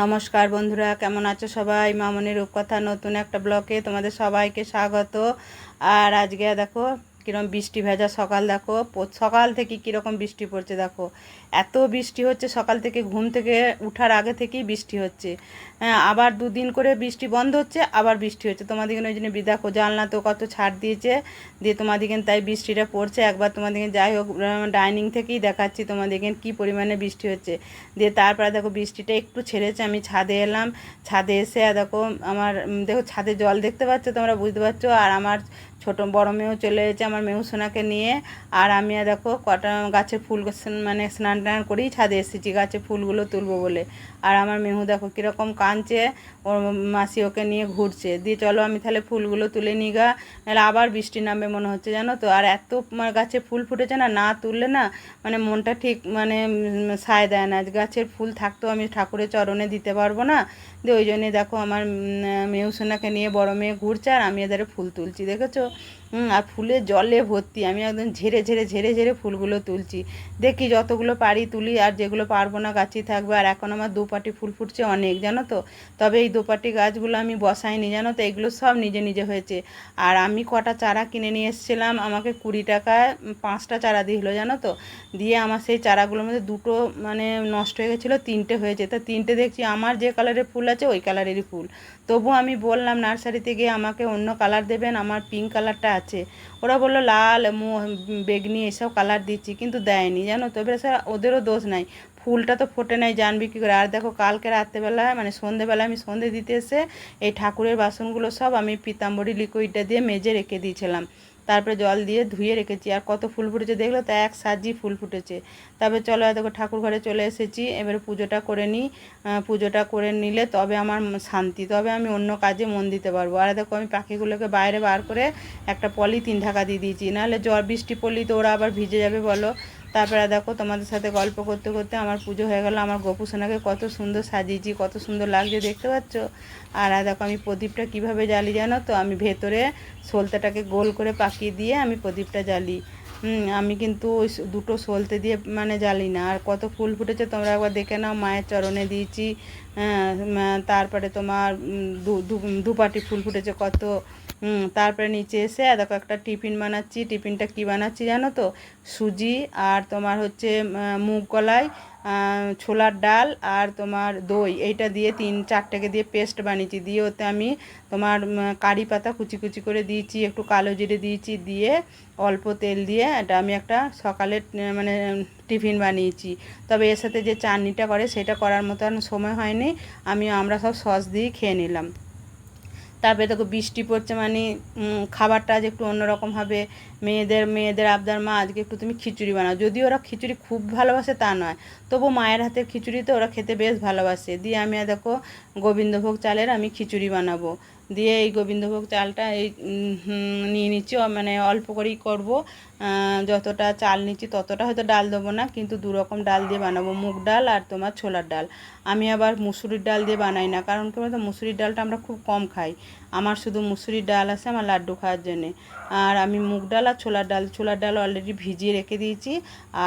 নমস্কার বন্ধুরা, কেমন আছো সবাই? মামনির রূপকথা নতুন একটা ব্লকে তোমাদের সবাইকে স্বাগত। আর আজকে দেখো কীরকম বৃষ্টি ভেজা সকাল দেখো সকাল থেকে কীরকম বৃষ্টি পড়ছে দেখো। এত বৃষ্টি হচ্ছে সকাল থেকে ঘুম থেকে উঠার আগে থেকেই বৃষ্টি হচ্ছে। হ্যাঁ আবার দুদিন করে বৃষ্টি বন্ধ হচ্ছে, আবার বৃষ্টি হচ্ছে। তোমাদিকে ওই জন্য বি- দেখো জানলা তো কত ছাড় দিয়েছে, দিয়ে তোমাদিকে তাই বৃষ্টিটা পড়ছে। একবার তোমাদিকে যাই হোক ডাইনিং থেকেই দেখাচ্ছি তোমাদিকে কী পরিমাণে বৃষ্টি হচ্ছে। দিয়ে তারপরে দেখো বৃষ্টিটা একটু ছেড়েছে, আমি ছাদে এলাম। ছাদে এসে দেখো, আমার দেখো ছাদে জল দেখতে পাচ্ছ তোমরা, বুঝতে পারছ? আর আমার ছোট বড় মেয়েও চলে এসেছে আমার মেহু সোনাকে নিয়ে। আর আমি দেখো কটা গাছের ফুল মানে স্নান টান করেই ছাদে এসেছি, গাছের ফুলগুলো তুলবো বলে। আর আমার মেহু দেখো কীরকম কাঁদছে, ওর মাসি ওকে নিয়ে ঘুরছে। দিয়ে চলো আমি তাহলে ফুলগুলো তুলে নিই গা, নাহলে আবার বৃষ্টি নামবে মনে হচ্ছে জানো তো। আর এত আমার গাছে ফুল ফুটেছে না না তুললে না মানে মনটা ঠিক মানে সায় দেয় না। গাছের ফুল থাকতেও আমি ঠাকুরের চরণে দিতে পারব না। দিয়ে ওই জন্যে দেখো আমার মেউ সোনাকে নিয়ে বড় মেয়ে ঘুরছে আর আমি এদের ফুল তুলছি, দেখেছ? আর ফুলে জলে ভর্তি, আমি একদম ঝেড়ে ঝেড়ে ঝেড়ে ঝেড়ে ফুলগুলো তুলছি। দেখি যতগুলো পারি তুলি আর যেগুলো পারব না গাছই থাকবে, আর এখন আমার দুপাটি ফুল ফুটছে অনেক, জানো তো? তবে এই দুপাটি গাছগুলো আমি বসাইনি, জানো তো? এগুলো সব নিজে নিজে হয়েছে। আর আমি কটা চারা কিনে নিয়ে এসেছিলাম, আমাকে কুড়ি টাকায় পাঁচটা চারা দিয়েছিলো জানো তো? দিয়ে আমার সেই চারাগুলোর মধ্যে দুটো মানে নষ্ট হয়ে গেছিল, তিনটে হয়েছে। তা তিনটে দেখছি, আমার যে কালারের ফুল আছে, ওই কালারেরই ফুল। তবু আমি বললাম, নার্সারিতে গিয়ে আমাকে অন্য কালার দেবেন, আমার পিঙ্ক কালারটা আছে। ওরা বলল, লাল বেগনি, এসব কালার দিচ্ছি। কিন্তু দেয়নি, জানো তো? এবার স্যার, ওদেরও দোষ নাই। ফুলটা তো ফোটে নাই জানবি কী করে। আর দেখো, কালকে রাত্রেবেলা মানে সন্ধেবেলা আমি সন্ধে দিতে এসে এই ঠাকুরের বাসনগুলো সব আমি পিতাম্বরী লিকুইডটা দিয়ে মেজে রেখে দিয়েছিলাম। তারপরে জল দিয়ে ধুয়ে রেখেছি। আর কত ফুল ফুটেছে দেখল? তা এক সাজি ফুল ফুটেছে। তবে চলো এত ঠাকুর ঘরে চলে এসেছি। এবারে পুজোটা করে নিই। পুজোটা করে নিলে তবে আমার শান্তি, তবে আমি অন্য কাজে মন দিতে পারব। আর দেখো আমি পাখিগুলোকে বাইরে বার করে একটা পলিথিন ঢাকা দিয়ে দিয়েছি। নাহলে জ্বর, বৃষ্টি পড়লেই তো ওরা আবার ভিজে যাবে বলো। তারপরে দেখো তোমাদের সাথে গল্প করতে করতে আমার পুজো হয়ে গেল। আমার গোপু সোনাকে কত সুন্দর সাজিয়েছি, কত সুন্দর লাগছে, দেখতে পাচ্ছ? আর দেখো আমি প্রদীপটা কীভাবে জ্বালি জানো তো? আমি ভেতরে সলতেটাকে গোল করে পাকিয়ে দিয়ে আমি প্রদীপটা জ্বালি। আমি কিন্তু ওই দুটো সলতে দিয়ে মানে জ্বালি না। আর কত ফুল ফুটেছে তোমরা একবার দেখে নাও, মায়ের চরণে দিয়েছি। তারপরে তোমার দুপাটি ফুল ফুটেছে কত তারপরে নিচে এসে দেখো একটা টিফিন বানাচ্ছি, টিফিনটা কি বানাচ্ছি জানো তো? সুজি আর তোমার হচ্ছে মুগ কলাই ছোলার ডাল আর তোমার দই। এইটা দিয়ে তিন, চারটেকে দিয়ে পেস্ট বানিয়েছি। দিয়ে ওতে আমি তোমার কারি পাতা কুচি কুচি করে দিয়েছি, একটু কালো জিরে দিয়েছি, দিয়ে অল্প তেল দিয়ে, এটা আমি একটা সকালে মানে টিফিন বানিয়েছি। তবে এর সাথে যে চাটনিটা করে, সেটা করার মতন সময় হয়নি। আমি আমরা সব সস দিয়েই খেয়ে নিলাম। তারপরে দেখো বৃষ্টি পড়ছে মানে খাবারটা আজ একটু অন্যরকম হবে। মেয়েদের মেয়েদের আবদার, মা, আজকে একটু তুমি খিচুড়ি বানাও। যদি ওরা খিচুড়ি খুব ভালোবাসে, তা নয়। তবু মায়ের হাতের খিচুড়ি তো ওরা খেতে বেশ ভালোবাসে। দিয়ে আমি দেখো গোবিন্দভোগ চালের আমি খিচুড়ি বানাবো। দিয়ে এই গোবিন্দভোগ চালটা এই নিয়ে নিচ্ছি। মানে অল্প করেই করব। যতটা চাল নিচ্ছি ততটা হয়তো ডাল দেবো না, কিন্তু দু রকম ডাল দিয়ে বানাবো। মুগ ডাল আর তোমার ছোলার ডাল। আমি আবার মুসুরির ডাল দিয়ে বানাই না, কারণ কি বলতো? মুসুরির ডালটা আমরা খুব কম খাই। আমার শুধু মুসুরির ডাল আছে, আমার লাড্ডু খাওয়ার জন্যে। আর আমি মুগ ডাল আর ছোলার ডাল ছোলার ডাল অলরেডি ভিজিয়ে রেখে দিয়েছি।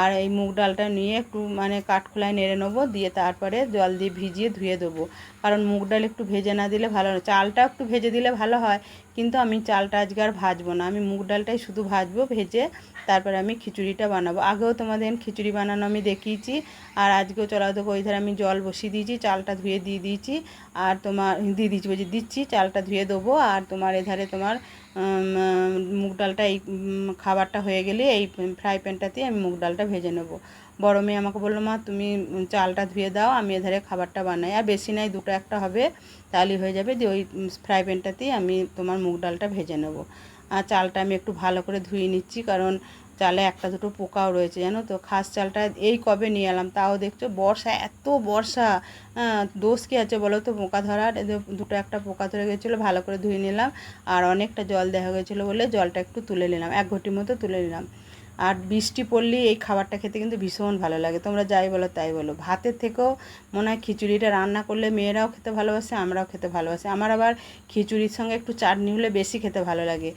আর এই মুগ ডালটা নিয়ে একটু মানে কাঠখোলায় নেড়ে নেব, দিয়ে তারপরে জল দিয়ে ভিজিয়ে ধুয়ে দেবো। কারণ মুগ ডাল একটু ভেজে না দিলে ভালো চালটা একটু ভেজে দিলে ভালো হয়। কিন্তু আমি চালটা আজকে আর ভাজবো না। আমি মুগ ডালটাই শুধু ভাজবো, ভেজে তারপরে আমি খিচুড়িটা বানাবো। আগেও তোমাদের খিচুড়ি বানানো আমি দেখিয়েছি আর আজকেও চলা দেখো ওই ধারে আমি জল বসিয়ে দিয়েছি, চালটা ধুয়ে দিয়ে দিয়েছি আর তোমার দিয়ে দিচ্ছি বলছি দিচ্ছি, চালটা ধুয়ে দেবো আর তোমার এধারে তোমার মুগ ডালটা এই খাবারটা হয়ে গেলে এই ফ্রাই প্যানটাতে আমি মুগ ডালটা ভেজে নেব। বড় মেয়ে আমাকে বলল, মা, তুমি চালটা ধুয়ে দাও, আমি এধারে খাবারটা বানাই। আর বেশি নাই, দুটো একটা হবে তাহলেই হয়ে যাবে, দিয়ে ওই ফ্রাই প্যানটাতেই আমি তোমার মুগ ডালটা ভেজে নেব। আর চালটা আমি একটু ভালো করে ধুয়ে নিচ্ছি, কারণ চালে একটা দুটো পোকাও রয়েছে, জানো তো? খাস চালটা এই কবে নিয়ে এলাম, তাও দেখছ? বর্ষা, এত বর্ষা! দোষ কী আছে বলো তো? পোকা ধরার দুটো একটা পোকা ধরে গেছিল, ভালো করে ধুয়ে নিলাম, আর অনেকটা জল দেখা গেছিল বলে জলটা একটু তুলে নিলাম, এক ঘটির মতো তুলে নিলাম। আর বৃষ্টি পড়লেই এই খাবারটা খেতে কিন্তু ভীষণ ভালো লাগে। তোমরা যাই বলো, তাই বলো। ভাতের থেকেও মনে হয় খিচুড়িটা রান্না করলে মেয়েরাও খেতে ভালোবাসে, আমরাও খেতে ভালোবাসি। আমার আবার খিচুড়ির সঙ্গে একটু চাটনি হলে বেশি খেতে ভালো লাগে।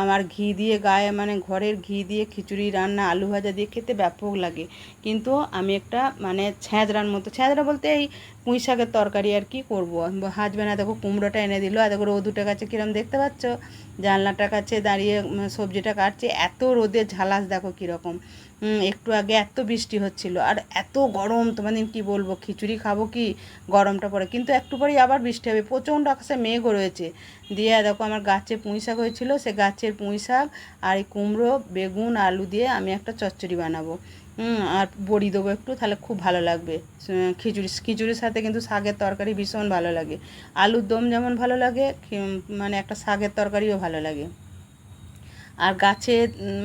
আমার ঘি দিয়ে গায়ে মানে ঘরের ঘি দিয়ে খিচুড়ি, রান্না, আলু ভাজা দিয়ে খেতে ব্যাপক লাগে। কিন্তু আমি একটা মানে ছ্যাঁচড়ার মতো ছ্যাঁচড়া বলতে এই পুঁই শাকের তরকারি আর কি করব। হাজব্যান্ড দেখো কুমড়োটা এনে দিল আর দেখো রোদ কাছে কিরম দেখতে পাচ্ছ? জানলাটার কাছে দাঁড়িয়ে সবজিটা কাটছে, এত রোদের ঝালাস দেখো কীরকম। একটু আগে এত বৃষ্টি হচ্ছিল, আর এত গরম তোমাদের কি বলব, খিচুড়ি খাব কি, গরমটা পড়ে। কিন্তু একটু পরেই আবার বৃষ্টি হবে, প্রচণ্ড আকাশে মেঘও রয়েছে। দিয়ে দেখো আমার গাছে পুঁই শাক হয়েছিল, সে গাছের পুঁই শাক আর এই কুমড়ো, বেগুন, আলু দিয়ে আমি একটা চচ্চড়ি বানাবো। আর বড়ি দেবো একটু, তাহলে খুব ভালো লাগবে। খিচুড়ি, খিচুড়ির সাথে কিন্তু শাকের তরকারি ভীষণ ভালো লাগে। আলুর দম যেমন ভালো লাগে মানে একটা শাকের তরকারিও ভালো লাগে। আর গাছে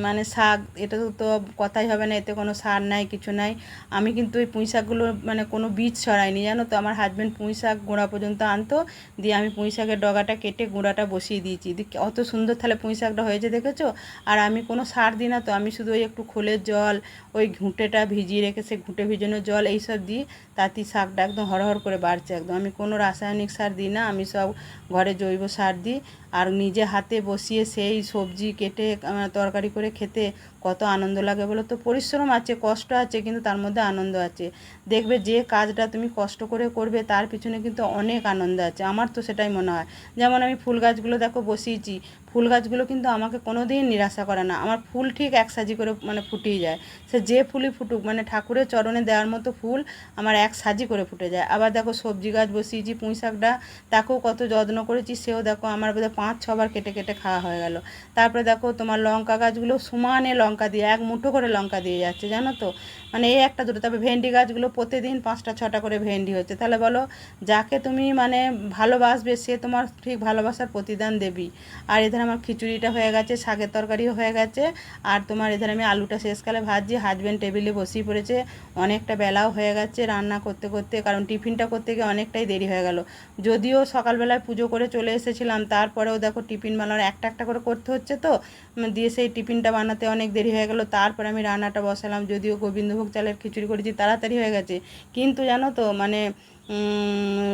মানে শাক, এটা তো কথাই হবে না, এতে কোনো সার নাই, কিছু নাই। আমি কিন্তু এই পুঁই শাকগুলো মানে কোনো বীজ ছড়াইনি, জানো তো? আমার হাজব্যান্ড পুঁই শাক গোড়া পর্যন্ত আনতো, দিয়ে আমি পুঁই শাকের ডগাটা কেটে গুঁড়াটা বসিয়ে দিয়েছি। দিয়ে অত সুন্দর তাহলে পুঁই শাকটা হয়েছে দেখেছ? আর আমি কোনো সার দিই না তো, আমি শুধু ওই একটু খোলের জল, ওই ঘুঁটেটা ভিজিয়ে রেখে সে ঘুঁটে ভিজানো জল, এইসব দিই, তাতেই শাকটা একদম হরহর করে বাড়ছে একদম। আমি কোনো রাসায়নিক সার দিই না, আমি সব ঘরে জৈব সার দিই, আর নিজে হাতে বসিয়ে সেই সবজি কেটে তরকারি করে খেতে কত আনন্দ লাগে বলো তো? পরিশ্রম আছে, কষ্ট আছে, কিন্তু তার মধ্যে আনন্দ আছে। দেখবে যে কাজটা তুমি কষ্ট করে করবে, তার পিছনে কিন্তু অনেক আনন্দ আছে। আমার তো সেটাই মনে হয়। যেমন আমি ফুল গাছগুলো দেখো বসিয়েছি, ফুল গাছগুলো কিন্তু আমাকে কোনো দিন নিরাশা করে না। আমার ফুল ঠিক এক সাজি করে মানে ফুটিয়ে যায়। সে যে ফুলই ফুটুক মানে ঠাকুরের চরণে দেওয়ার মতো ফুল আমার এক সাজি করে ফুটে যায়। আবার দেখো সবজি গাছ বসিয়েছি, পুঁই শাকটা, তাকেও কত যত্ন করেছি, সেও দেখো আমার বোধহয় পাঁচ, ছবার কেটে কেটে খাওয়া হয়ে গেল। তারপরে দেখো তোমার লঙ্কা গাছগুলো সমানে লঙ্কা দিয়ে, এক মুঠো করে লঙ্কা দিয়ে যাচ্ছে, জানো তো? মানে এই একটা দুটো, তবে ভেন্ডি গাছগুলো প্রতিদিন পাঁচটা, ছটা করে ভেন্ডি হচ্ছে। তাহলে বলো, যাকে তুমি মানে ভালোবাসবে, সে তোমার ঠিক ভালোবাসার প্রতিদান দেবী আর এধারে আমার খিচুড়িটা হয়ে গেছে, শাকের তরকারিও হয়ে গেছে, আর তোমার এধারে আমি আলুটা শেষকালে ভাজছি হাজব্যান্ড টেবিলে বসিয়ে পড়েছে, অনেকটা বেলাও হয়ে গেছে রান্না করতে করতে, কারণ টিফিনটা করতে গিয়ে অনেকটাই দেরি হয়ে গেল। যদিও সকালবেলায় পুজো করে চলে এসেছিলাম, তারপরেও দেখো টিফিন বানানোর একটা একটা করে করতে হচ্ছে তো, দিয়ে সেই টিফিনটা বানাতে অনেক দেরি হয়ে গেল, তারপর আমি রান্নাটা বসালাম, যদিও গোবিন্দভোগ চালের খিচুড়ি করেছি, তাড়াতাড়ি হয়ে গেছে। কিন্তু জানো তো মানে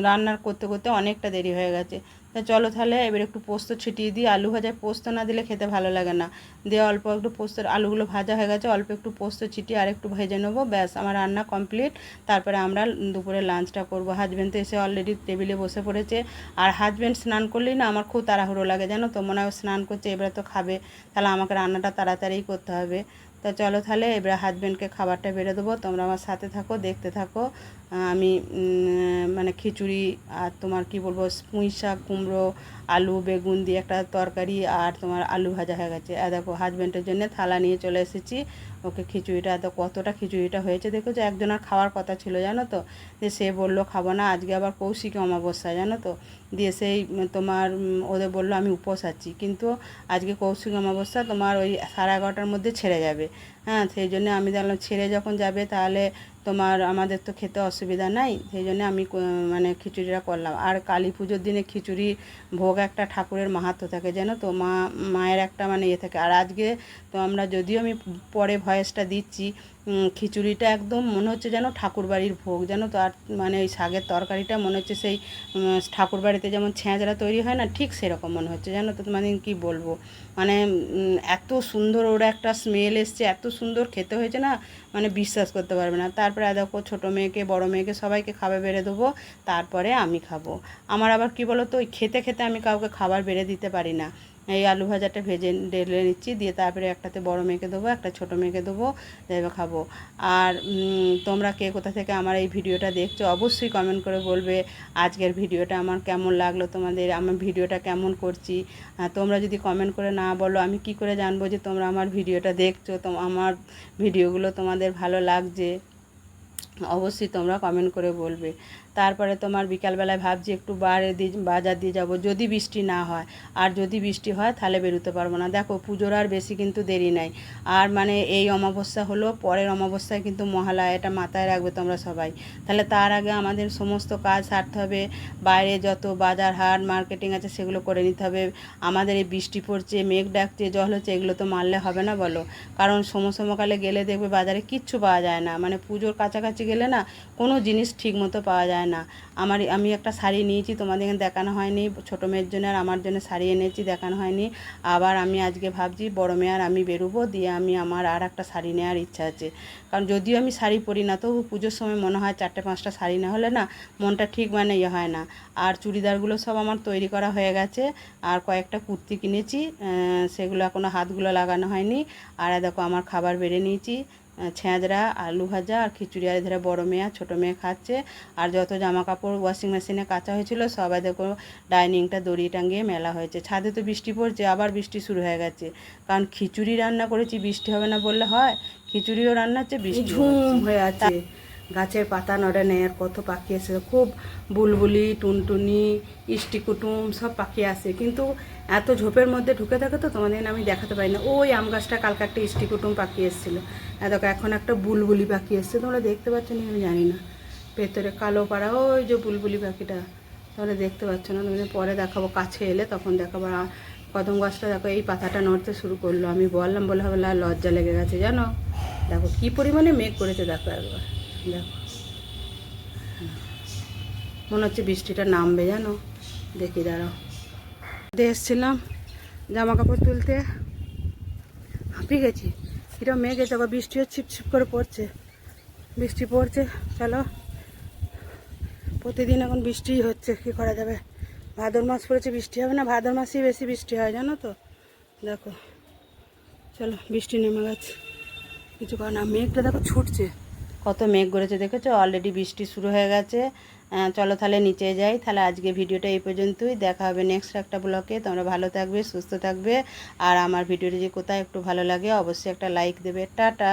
রান্নার করতে করতে অনেকটা দেরি হয়ে গেছে। তা চলো তাহলে এবার একটু পোস্ত ছিটিয়ে দিই। আলু ভাজায় পোস্ত না দিলে খেতে ভালো লাগে না। দিয়ে অল্প একটু পোস্ত আলুগুলো ভাজা হয়ে গেছে, অল্প একটু পোস্ত ছিটিয়ে আর একটু ভেজে নেব। ব্যাস, আমার রান্না কমপ্লিট। তারপরে আমরা দুপুরে লাঞ্চটা করব। হাজব্যান্ড তো এসে অলরেডি টেবিলে বসে পড়েছে। আর হাজব্যান্ড স্নান করলেই না আমার খুব তাড়াহুড়ো লাগে, জানো তো? মনে হয় স্নান করছে, এবারে তো খাবে। তাহলে আমাকে রান্নাটা তাড়াতাড়ি করতে হবে। তা চলো তাহলে এবার হাজব্যান্ডকে খাবারটা বেড়ে দেবো। তোমরা আমার সাথে থাকো, দেখতে থাকো। আমি মানে খিচুড়ি আর তোমার কি বলব, পুঁই শাক, কুমড়ো, আলু, বেগুন দিয়ে একটা তরকারি আর তোমার আলু ভাজা হয়ে গেছে। আর দেখো হাজব্যান্ডের জন্য থালা নিয়ে চলে এসেছি। ওকে খিচুড়িটা তো কতটা খিচুড়িটা হয়েছে দেখো যে একজনের খাওয়ার কথা ছিল, জানো তো? যে সে বলল, খাব না, আজকে আবার কৌশিক অমাবস্যা জানো তো? দিয়ে সেই, তোমার ওদের বলল, আমি উপোস আছি। কিন্তু আজকে কৌশিক অমাবস্যা তোমার ওই সাড়ে এগারোটার মধ্যে ছেড়ে যাবে। হ্যাঁ সেই জন্য আমি দেখলাম ছেড়ে যখন যাবে তাহলে তোমার আমাদের তো খেতে অসুবিধা নাই, সেই জন্য আমি মানে খিচুড়িটা করলাম। আর কালী পুজোর দিনে খিচুড়ি ভোগ একটা ঠাকুরের মাহাত্ম থাকে যেন তো? মা, মায়ের একটা মানে ইয়ে থাকে। আর আজকে তো আমরা যদিও আমি পরে ভয়েসটা দিচ্ছি খিচুড়িটা একদম মনে হচ্ছে যেন ঠাকুর বাড়ির ভোগ যেন তার মানে ওই শাকের তরকারিটা মনে হচ্ছে সেই ঠাকুর বাড়িতে যেমন ছেঁচড়া তৈরি হয় না, ঠিক সেরকম মনে হচ্ছে, জানো তো? মানে কি বলব? মানে এত সুন্দর ওর একটা স্মেল এসছে, এত সুন্দর খেতে হয়েছে না? মানে বিশ্বাস করতে পারবে না। তারপরে দেখো, ছোটো মেয়েকে, বড় মেয়েকে সবাইকে খাবার বেড়ে দেবো, তারপরে আমি খাব। আমার আবার কি বলো তো ওই খেতে খেতে আমি কাউকে খাবার বেড়ে দিতে পারি না। এই আলু ভাজাটা ভেজে ঢেলে নিচ্ছি, দিয়ে তারপরে একটাতে বড় মেয়েকে দেবো, একটা ছোটো মেয়েকে দেবো দেবে খাব। আর তোমরা কে কোথা থেকে আমার এই ভিডিওটা দেখছ অবশ্যই কমেন্ট করে বলবে, আজকের ভিডিওটা আমার কেমন লাগল তোমাদের, আমার ভিডিওটা কেমন করছি। তোমরা যদি কমেন্ট করে না বলো, আমি কি করে জানব যে তোমরা আমার ভিডিওটা দেখছ? তো আমার ভিডিওগুলো তোমাদের ভালো লাগছে, অবশ্যই তোমরা কমেন্ট করে বলবে। তারপরে তোমার বিকালবেলায় ভাবছি একটু বাইরে দিয়ে বাজার দিয়ে যাব। যদি বৃষ্টি না হয়, আর যদি বৃষ্টি হয় তাহলে বেরোতে পারব না। দেখো, পুজোর আর বেশি কিন্তু দেরি নাই। আর মানে এই অমাবস্যা হলো, পরের অমাবস্যায় কিন্তু মহালয়া, এটা মাথায় রাখবে তোমরা সবাই। তাহলে তার আগে আমাদের সমস্ত কাজ সারতে হবে। বাইরে যত বাজার হাট, মার্কেটিং আছে সেগুলো করে নিতে হবে। আমাদের এই বৃষ্টি পড়ছে, মেঘ ডাকছে, জল হচ্ছে, এগুলো তো মারলে হবে না বলো? কারণ সমসমকালে গেলে দেখবে বাজারে কিচ্ছু পাওয়া যায় না। মানে পুজোর কাছাকাছি গেলে না কোনো জিনিস ঠিক মতো পাওয়া যায় যায় না। আমার আমি একটা শাড়ি নিয়েছি, তোমাদের এখানে দেখানো হয়নি। ছোটো মেয়ের জন্য আর আমার জন্য শাড়ি এনেছি, দেখানো হয়নি। আবার আমি আজকে ভাবছি, বড় মেয়ে আর আমি বেরোবো, দিয়ে আমি আমার আর একটা শাড়ি নেওয়ার ইচ্ছা আছে। কারণ যদিও আমি শাড়ি পরি না, তবু পুজোর সময় মনে হয় চারটে, পাঁচটা শাড়ি না হলে না মনটা ঠিক মানে ইয়ে হয় না। আর চুড়িদারগুলো সব আমার তৈরি করা হয়ে গেছে। আর কয়েকটা কুর্তি কিনেছি সেগুলো এখনও হাতগুলো লাগানো হয়নি। আর দেখো, আমার খাবার বেড়ে নিয়েছি। ছেঁচড়া আলু ভাজা আর খিচুড়ি। আর ধরে বড়ো মেয়ে আর ছোটো মেয়ে খাচ্ছে। আর যত জামা কাপড় ওয়াশিং মেশিনে কাঁচা হয়েছিল সবাই দেখো ডাইনিংটা দড়ি টাঙিয়ে মেলা হয়েছে। ছাদে তো বৃষ্টি পড়ছে আবার বৃষ্টি শুরু হয়ে গেছে। কারণ খিচুড়ি রান্না করেছি বৃষ্টি হবে না বললে হয়। খিচুড়িও রান্না হচ্ছে বৃষ্টি ঝুম হয়ে আছে। গাছের পাতা নড়ে নেই, আর কত পাখি এসে খুব বুলবুলি, টুনটুনি, ইষ্টি কুটুম, সব পাখি আসে কিন্তু এত ঝোপের মধ্যে ঢুকে থাকে তো, তোমাদের আমি দেখাতে পারি না। ওই আম গাছটা কালকে একটা ইষ্টি কুটুম পাখি এসেছিল। দেখো, এখন একটা বুলবুলি পাখি এসছে। তোমরা দেখতে পাচ্ছ না আমি জানি না। ভেতরে কালো পাড়া, ওই যে বুলবুলি পাখিটা। তোমরা দেখতে পাচ্ছ না তুমি পরে দেখাবো। কাছে এলে তখন দেখাবো। কদম গাছটা দেখো, এই পাতাটা নড়তে শুরু করল। আমি বললাম, বলে হবে লজ্জা লেগে গেছে। জানো? দেখো, কি পরিমাণে মেঘ করেছে, দেখো একবার। দেখো মনে হচ্ছে বৃষ্টিটা নামবে জানো? দেখি দাঁড়াও। এসছিলাম জামা কাপড় তুলতে। হাঁপিয়ে গেছি। কিরম মেঘে আবার বৃষ্টিও ছিপ ছিপ করে পড়ছে। বৃষ্টি পড়ছে, চলো। প্রতিদিন এখন বৃষ্টি হচ্ছে, কি করা যাবে? ভাদর মাস পড়েছে, বৃষ্টি হবে না? ভাদর মাসেই বেশি বৃষ্টি হয়, জানো তো? দেখো। চলো, বৃষ্টি নেমে গেছে। কিছু করে না মেঘটা দেখো ছুটছে। কত মেঘ গড়েছে দেখেছ? অলরেডি বৃষ্টি শুরু হয়ে গেছে। চলো তাহলে নিচে যাই। তাহলে আজকে ভিডিওটা এই পর্যন্তই। দেখা হবে নেক্সট একটা ব্লকে তোমরা ভালো থাকবে, সুস্থ থাকবে। আর আমার ভিডিওটি যে কোথায় একটু ভালো লাগে, অবশ্যই একটা লাইক দেবে। টাটা!